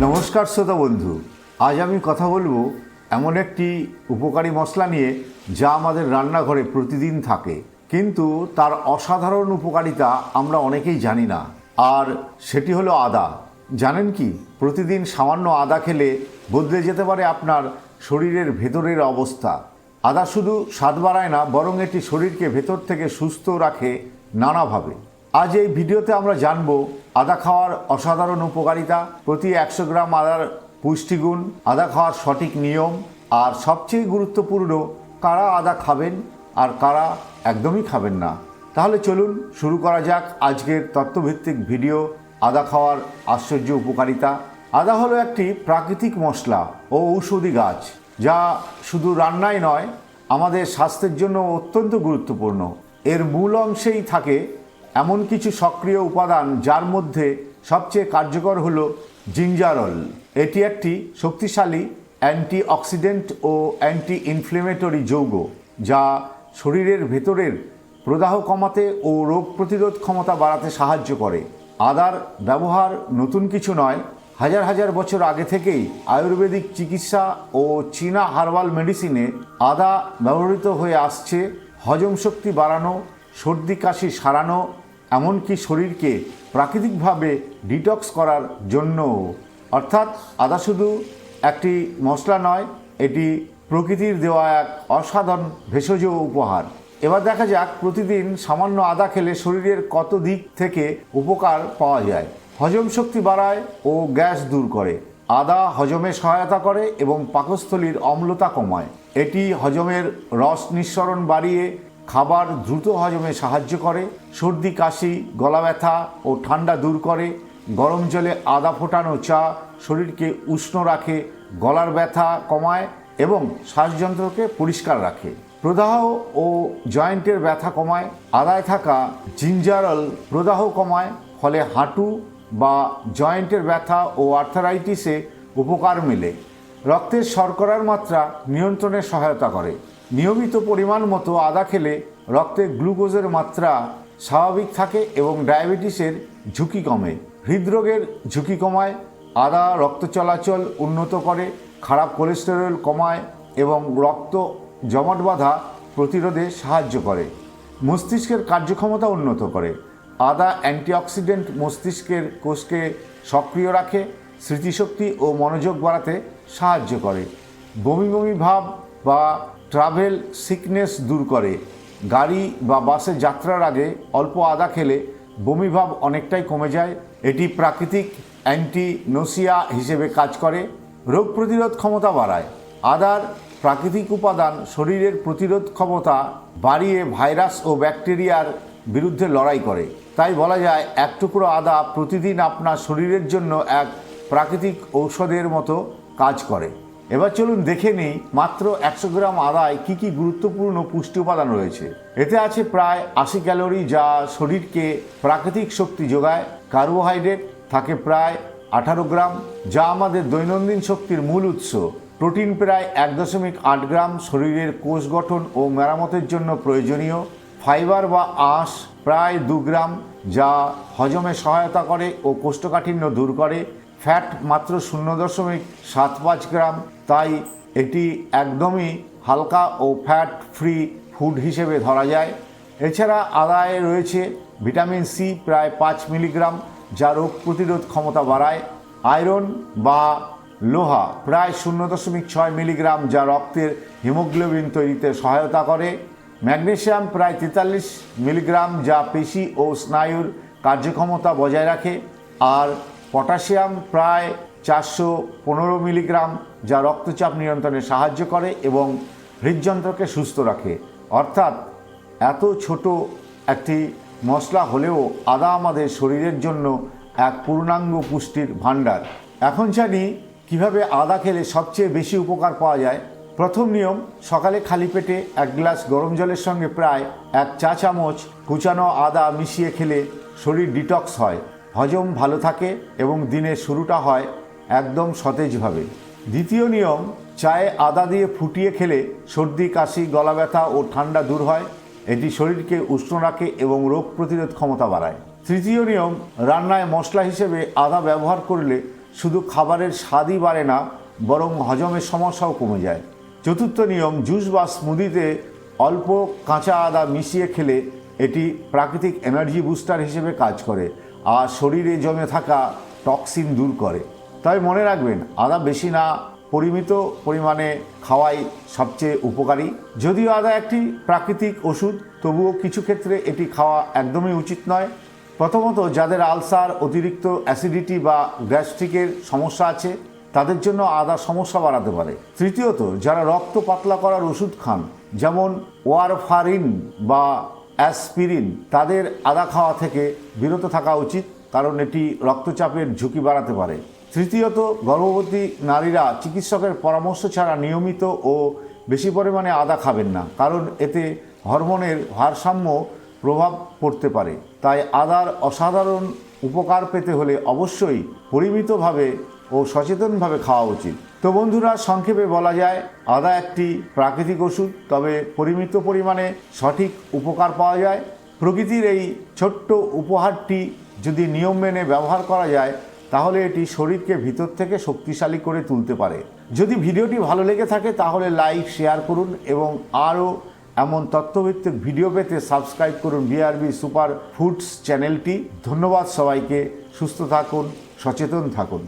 নমস্কার শ্রোতা বন্ধু, আজ আমি কথা বলব এমন একটি উপকারী মশলা নিয়ে যা আমাদের রান্নাঘরে প্রতিদিন থাকে। কিন্তু তার অসাধারণ উপকারিতা আমরা অনেকেই জানি না। আর সেটি হলো আদা। জানেন কি, প্রতিদিন সামান্য আদা খেলে বদলে যেতে পারে আপনার শরীরের ভেতরের অবস্থা। আদা শুধু স্বাদ বাড়ায় না, বরং এটি শরীরকে ভেতর থেকে সুস্থ রাখে নানাভাবে। আজ এই ভিডিওতে আমরা জানব আদা খাওয়ার অসাধারণ উপকারিতা, প্রতি একশো গ্রাম আদার পুষ্টিগুণ, আদা খাওয়ার সঠিক নিয়ম, আর সবচেয়ে গুরুত্বপূর্ণ, কারা আদা খাবেন আর কারা একদমই খাবেন না। তাহলে চলুন শুরু করা যাক আজকের তত্ত্বভিত্তিক ভিডিও, আদা খাওয়ার আশ্চর্য উপকারিতা। আদা হলো একটি প্রাকৃতিক মশলা ও ঔষধি গাছ, যা শুধু রান্নায় নয়, আমাদের স্বাস্থ্যের জন্য অত্যন্ত গুরুত্বপূর্ণ। এর মূল অংশেই থাকে এমন কিছু সক্রিয় উপাদান যার মধ্যে সবচেয়ে কার্যকর হল জিঞ্জারল। এটি একটি শক্তিশালী অ্যান্টিঅক্সিডেন্ট ও অ্যান্টি ইনফ্লেমেটরি যৌগ যা শরীরের ভেতরের প্রদাহ কমাতে ও রোগ প্রতিরোধ ক্ষমতা বাড়াতে সাহায্য করে। আদার ব্যবহার নতুন কিছু নয়, হাজার হাজার বছর আগে থেকেই আয়ুর্বেদিক চিকিৎসা ও চীনা হার্বাল মেডিসিনে আদা ব্যবহৃত হয়ে আসছে হজম শক্তি বাড়ানো সর্দি, কাশি সারানো, এমনকি শরীরকে প্রাকৃতিকভাবে ডিটক্স করার জন্য অর্থাৎ আদা শুধু একটি মশলা নয়, এটি প্রকৃতির দেওয়া এক অসাধারণ ভেষজ উপহার। এবার দেখা যাক প্রতিদিন সামান্য আদা খেলে শরীরের কত দিক থেকে উপকার পাওয়া যায়। হজম শক্তি বাড়ায় ও গ্যাস দূর করে। আদা হজমে সহায়তা করে এবং পাকস্থলীর অম্লতা কমায়। এটি হজমের রস নিঃসরণ বাড়িয়ে খাবার দ্রুত হজমে সাহায্য করে, সর্দি, কাশি, গলা ব্যথা ও ঠান্ডা দূর করে, গরম জলে আদা ফোটানো চা শরীরকে উষ্ণ রাখে, গলার ব্যথা কমায় এবং শ্বাসযন্ত্রকে পরিষ্কার রাখে। প্রদাহ ও জয়েন্টের ব্যথা কমায়, আদায় থাকা জিঞ্জারল প্রদাহ কমায়, ফলে হাঁটু বা জয়েন্টের ব্যথা ও আর্থারাইটিসে উপকার মেলে। রক্তের শর্করার মাত্রা নিয়ন্ত্রণে সহায়তা করে। নিয়মিত পরিমাণ মতো আদা খেলে রক্তে গ্লুকোজের মাত্রা স্বাভাবিক থাকে এবং ডায়াবেটিসের ঝুঁকি কমে। হৃদরোগের ঝুঁকি কমায়, আদা রক্ত চলাচল উন্নত করে, খারাপ কোলেস্টেরল কমায় এবং রক্ত জমাট বাঁধা প্রতিরোধে সাহায্য করে। মস্তিষ্কের কার্যক্ষমতা উন্নত করে। আদা অ্যান্টিঅক্সিডেন্ট মস্তিষ্কের কোষকে সক্রিয় রাখে, স্মৃতিশক্তি ও মনোযোগ বাড়াতে সাহায্য করে। বমি বমি ভাব বা ট্রাভেল সিকনেস দূর করে। গাড়ি বা বাসে যাত্রার আগে অল্প আদা খেলে বমিভাব অনেকটাই কমে যায়। এটি প্রাকৃতিক অ্যান্টি নোসিয়া হিসেবে কাজ করে, রোগ প্রতিরোধ ক্ষমতা বাড়ায়। আদার প্রাকৃতিক উপাদান শরীরের প্রতিরোধ ক্ষমতা বাড়িয়ে ভাইরাস ও ব্যাকটেরিয়ার বিরুদ্ধে লড়াই করে। তাই বলা যায়, এক টুকরো আদা প্রতিদিন আপনার শরীরের জন্য এক প্রাকৃতিক ঔষধের মতো কাজ করে। এবার চলুন দেখে নিই মাত্র একশো গ্রাম আদায় কি কি গুরুত্বপূর্ণ পুষ্টি উপাদান রয়েছে। এতে আছে প্রায় আশি ক্যালোরি যা শরীরকে প্রাকৃতিক শক্তি যোগায়, কার্বোহাইড্রেট থাকে প্রায় আঠারো গ্রাম, যা আমাদের দৈনন্দিন শক্তির মূল উৎস। প্রোটিন প্রায় এক দশমিক আট গ্রাম শরীরের কোষ গঠন ও মেরামতের জন্য প্রয়োজনীয়। ফাইবার বা আঁশ প্রায় দু গ্রাম, যা হজমে সহায়তা করে ও কোষ্ঠকাঠিন্য দূর করে। ফ্যাট মাত্র শূন্য দশমিক সাত পাঁচ গ্রাম তাই এটি একদমই হালকা ও ফ্যাট ফ্রি ফুড হিসেবে ধরা যায়। এছাড়া আদায়ে রয়েছে ভিটামিন সি প্রায় পাঁচ মিলিগ্রাম যা রোগ প্রতিরোধ ক্ষমতা বাড়ায়। আয়রন বা লোহা প্রায় শূন্য দশমিক ছয় মিলিগ্রাম যা রক্তের হিমোগ্লোবিন তৈরিতে সহায়তা করে। ম্যাগনেশিয়াম প্রায় তেতাল্লিশ মিলিগ্রাম যা পেশি ও স্নায়ুর কার্যক্ষমতা বজায় রাখে। আর পটাশিয়াম প্রায় চারশো পনেরো মিলিগ্রাম, যা রক্তচাপ নিয়ন্ত্রণে সাহায্য করে এবং হৃদযন্ত্রকে সুস্থ রাখে। অর্থাৎ, এত ছোট একটি মশলা হলেও আদা আমাদের শরীরের জন্য এক পূর্ণাঙ্গ পুষ্টির ভাণ্ডার। এখন জানি কীভাবে আদা খেলে সবচেয়ে বেশি উপকার পাওয়া যায়। প্রথম নিয়ম, সকালে খালি পেটে এক গ্লাস গরম জলের সঙ্গে প্রায় এক চা চামচ কুচানো আদা মিশিয়ে খেলে শরীর ডিটক্স হয়। হজম ভালো থাকে এবং দিনের শুরুটা হয় একদম সতেজভাবে। দ্বিতীয় নিয়ম, চায়ে আদা দিয়ে ফুটিয়ে খেলে সর্দি, কাশি, গলা ব্যথা ও ঠান্ডা দূর হয়। এটি শরীরকে উষ্ণ রাখে এবং রোগ প্রতিরোধ ক্ষমতা বাড়ায়। তৃতীয় নিয়ম, রান্নায় মশলা হিসেবে আদা ব্যবহার করলে শুধু খাবারের স্বাদই বাড়ে না, বরং হজমের সমস্যাও কমে যায়। চতুর্থ নিয়ম, জুস বা স্মুদিতে অল্প কাঁচা আদা মিশিয়ে খেলে এটি প্রাকৃতিক এনার্জি বুস্টার হিসেবে কাজ করে। আর শরীরে জমে থাকা টক্সিন দূর করে। তাই মনে রাখবেন, আদা বেশি না, পরিমিত পরিমাণে খাওয়াই সবচেয়ে উপকারী। যদিও আদা একটি প্রাকৃতিক ওষুধ, তবুও কিছু ক্ষেত্রে এটি খাওয়া একদমই উচিত নয়। প্রথমত, যাদের আলসার, অতিরিক্ত অ্যাসিডিটি বা গ্যাস্ট্রিকের সমস্যা আছে, তাদের জন্য আদা সমস্যা বাড়াতে পারে। তৃতীয়ত, যারা রক্ত পাতলা করার ওষুধ খান, যেমন ওয়ারফারিন বা অ্যাসপিরিন তাদের আদা খাওয়া থেকে বিরত থাকা উচিত, কারণ এটি রক্তচাপের ঝুঁকি বাড়াতে পারে। তৃতীয়ত, গর্ভবতী নারীরা চিকিৎসকের পরামর্শ ছাড়া নিয়মিত ও বেশি পরিমাণে আদা খাবেন না, কারণ এতে হরমোনের ভারসাম্য প্রভাব পড়তে পারে। তাই আদার অসাধারণ উপকার পেতে হলে অবশ্যই পরিমিতভাবে ও সচেতনভাবে খাওয়া উচিত। তো বন্ধুরা, সংক্ষেপে বলা যায়, আদা একটি প্রাকৃতিক ওষুধ, তবে পরিমিত পরিমাণে সঠিক উপকার পাওয়া যায়। প্রকৃতির এই ছোট্ট উপহারটি যদি নিয়ম মেনে ব্যবহার করা যায়, তাহলে এটি শরীরকে ভিতর থেকে শক্তিশালী করে তুলতে পারে। যদি ভিডিওটি ভালো লেগে থাকে, তাহলে লাইক, শেয়ার করুন এবং আরও এমন তথ্যভিত্তিক ভিডিও পেতে সাবস্ক্রাইব করুন বিআরবি সুপার ফুডস চ্যানেলটি। ধন্যবাদ সবাইকে। সুস্থ থাকুন, সচেতন থাকুন।